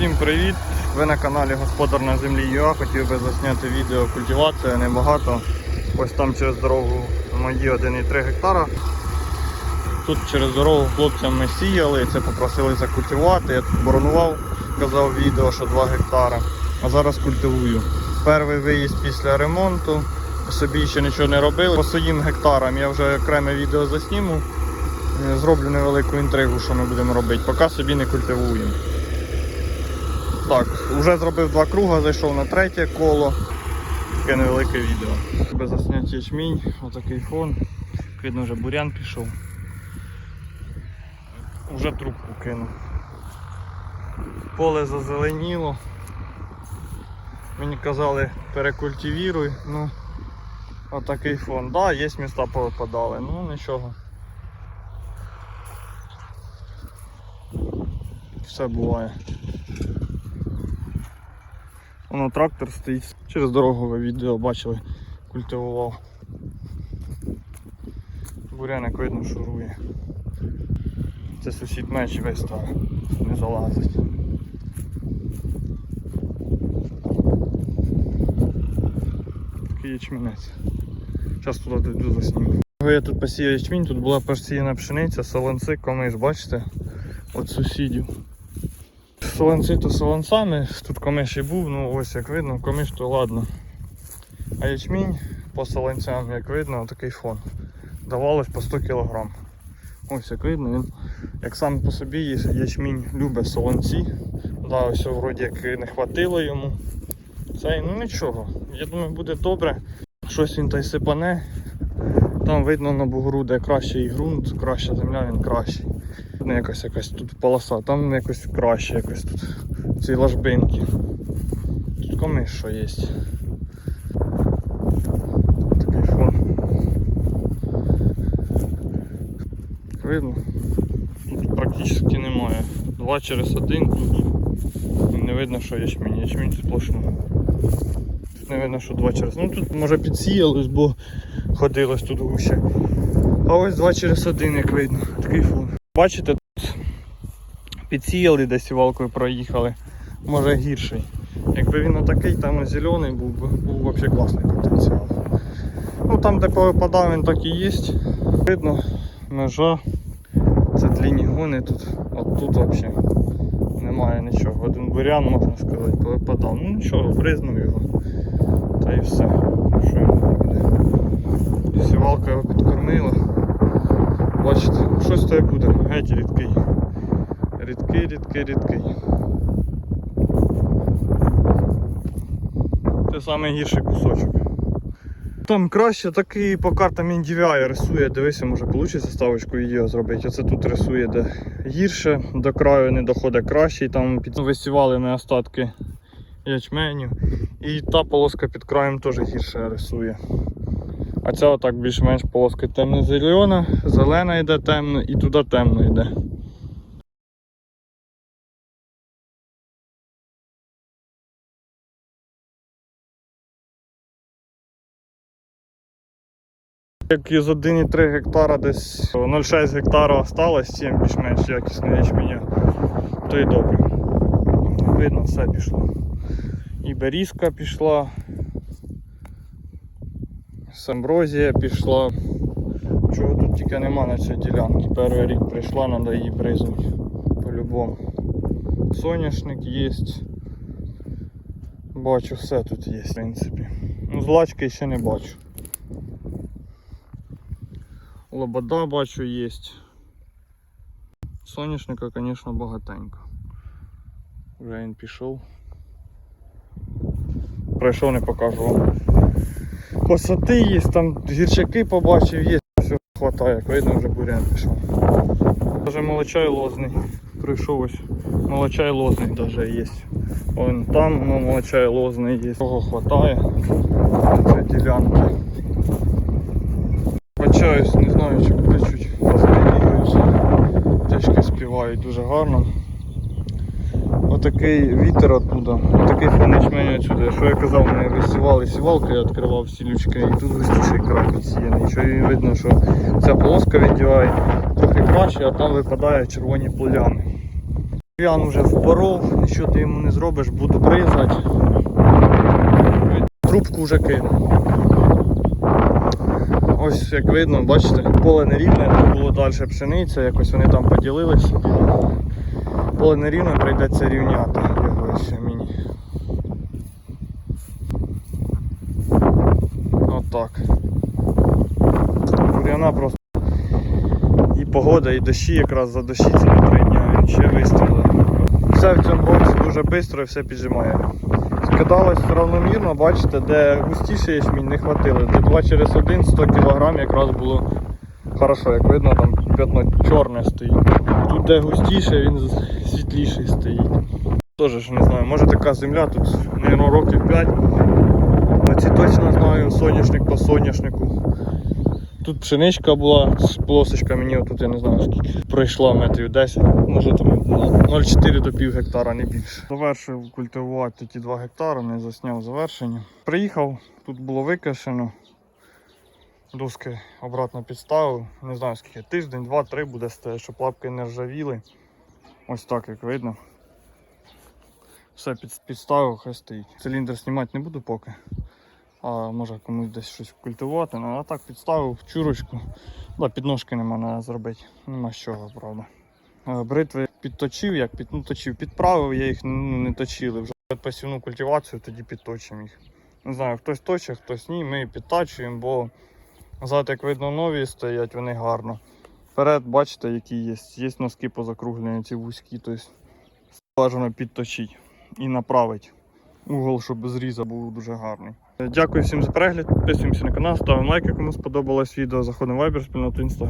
Всім привіт! Ви на каналі Господар на землі ЮА. Хотів би засняти відео культивація, небагато. Ось там через дорогу мої 1,3 гектара. Тут через дорогу хлопцям ми сіяли, це попросили закультивувати. Я тут боронував, казав відео, що 2 гектара. А зараз культивую. Перший виїзд після ремонту. Собі ще нічого не робив. По своїм гектарам я вже окреме відео засніму. Е, Зроблю невелику інтригу, що ми будемо робити, поки собі не культивуємо. Так, вже зробив два круга, зайшов на третє коло. Таке невелике відео. Без засняття ячмінь, отакий фон. Видно, вже бурян пішов. Уже трубку кинув. Поле зазеленіло. Мені казали перекультивіруй, ну отакий фон. Да, є міста повипадали, ну нічого. Все буває. Воно трактор стоїть. Через дорогу ви відео бачили, культивував. Буряник видно шурує. Це сусід меч весь там не залазить. Такий ячмінець. Зараз туди дойду засніму. Я тут посіяв ячмінь, тут була посіяна пшениця, солонци, комиш, бачите? От сусідів. Солонці то солонцами, тут комиш і був, ну ось як видно, комиш то ладно. А ячмінь по солонцям, як видно, такий фон. Давалось по 100 кг. Ось як видно, він як сам по собі ячмінь любить солонці. Да, ось вроді як не хватило йому. Це ну нічого. Я думаю, буде добре. Щось він та й сипане. Там видно на бугру, де кращий ґрунт, краща земля, він кращий. Не якась якась тут полоса, там якось краще якось тут. Ці ложбинки. Тут комиш що є. Такий фон. Видно? Тут практично немає. Два через один тут. Не видно, що ячмінь. Ячмінь сплошно. Тут не видно, що два через. Ну тут може підсіялось, бо ходилось тут гуще. А ось два через один, як видно. Такий фон. Бачите, тут підсіяли десь сівалкою проїхали. Може гірший. Якби він отакий, там зелений був, був взагалі класний потенціал. Ну там, де повипадав, він так і є. Видно, межа. Це длінні гони тут. От тут взагалі немає нічого. Один бурян, можна сказати, повипадав. Ну нічого, бризнув його. Та і все. Що йому буде? Сівалка його підкормила. Бачите, щось то буде. Геть рідкий. Рідкий, рідкий, рідкий. Це найгірший кусочок. Там краще такий по картам NDVI рисує, дивися, може вийде ставочку відео зробити. Оце тут рисує де гірше, до краю не доходить краще, і там під... висівали ми остатки ячменю. І та полоска під краєм теж гірше рисує. А ця отак більш-менш полоска темно-зелена, зелена йде темно і туди темно йде. Як із 1,3 гектара десь 0,6 гектара осталось, 7 більш-менш якісне ячменя, то й добре. Видно, все пішло. І берізка пішла, самброзія пішла. Чого тут тільки нема на цій ділянці. Перший рік прийшла, треба її бризнути по-любому. Соняшник є. Бачу, все тут є, в принципі. Ну, злачки ще не бачу. Лобода бачу є. Соняшника, звісно, багатенько. Вже він пішов. Пройшов, не покажу вам. Висоти є, там гірчаки побачив, є, все хватає, як видно, вже бурян пішов. Даже молочай лозний. Прийшов ось. Молочай лозний даже є. Вон там ну, молочай лозний є. Того хватає. Це ділянки. Вибачаюсь, не знаю, чи буде чуть Птички співають дуже гарно. Отакий вітер оттуда, отакий фон ячменю отсюди. Що я казав, ми висівали сівалки, я відкривав всі лючки і тут густіший край підсіяний. Що і видно, що ця полоска віддіває трохи краще, а там випадає червоні поляни. Ян вже впоров, нічого ти йому не зробиш, буду бризати. Трубку вже кину. Ось як видно, бачите, поле нерівне, тут було далі пшениця, якось вони там поділились. Поле нерівне, прийдеться рівняти його ще мені. Отак. Бур'яна просто і погода, і дощі якраз за дощі ці три дня він ще вистрілив. Все в цьому році дуже швидко і все піджимає. Скидалось равномірно, бачите, де густіше ячмінь не хватило. Де 2 через 1 100 кг якраз було хорошо, як видно, там п'ятно чорне стоїть. Тут де густіше, він світліший стоїть. Теж не знаю, може така земля, тут, мабуть, років 5. Оці точно знаю, соняшник по соняшнику. Тут пшеничка була, полосочка мені тут я не знаю скільки. Пройшла метрів 10, може там 0,4 до пів гектара, не більше. Завершив культивувати ті 2 гектари, не засняв завершення. Приїхав, тут було викашено. Доски обратно підставив. Не знаю скільки, тиждень, два-три буде стояти, щоб лапки не ржавіли. Ось так як видно. Все підставив, хай стоїть. Циліндр знімати не буду поки. А може комусь десь щось культивувати. Ну, а так підставив чурочку. Да, підножки нема треба зробити. Нема з чого, правда. Е, Бритви підточив, як під, ну, точив, підправив, я їх ну, не точили. Вже посівну культивацію, тоді підточимо їх. Не знаю, хтось точить, хтось ні, ми підтачуємо, бо зад, як видно, нові стоять, вони гарно. Вперед, бачите, які є. Є носки позакруглені, ці вузькі, тобто бажано підточити і направити угол, щоб зріза був дуже гарний. Дякую всім за перегляд. Підписуємося на канал, ставимо лайки, кому сподобалось відео. Заходимо в Viber, спільноту Instagram.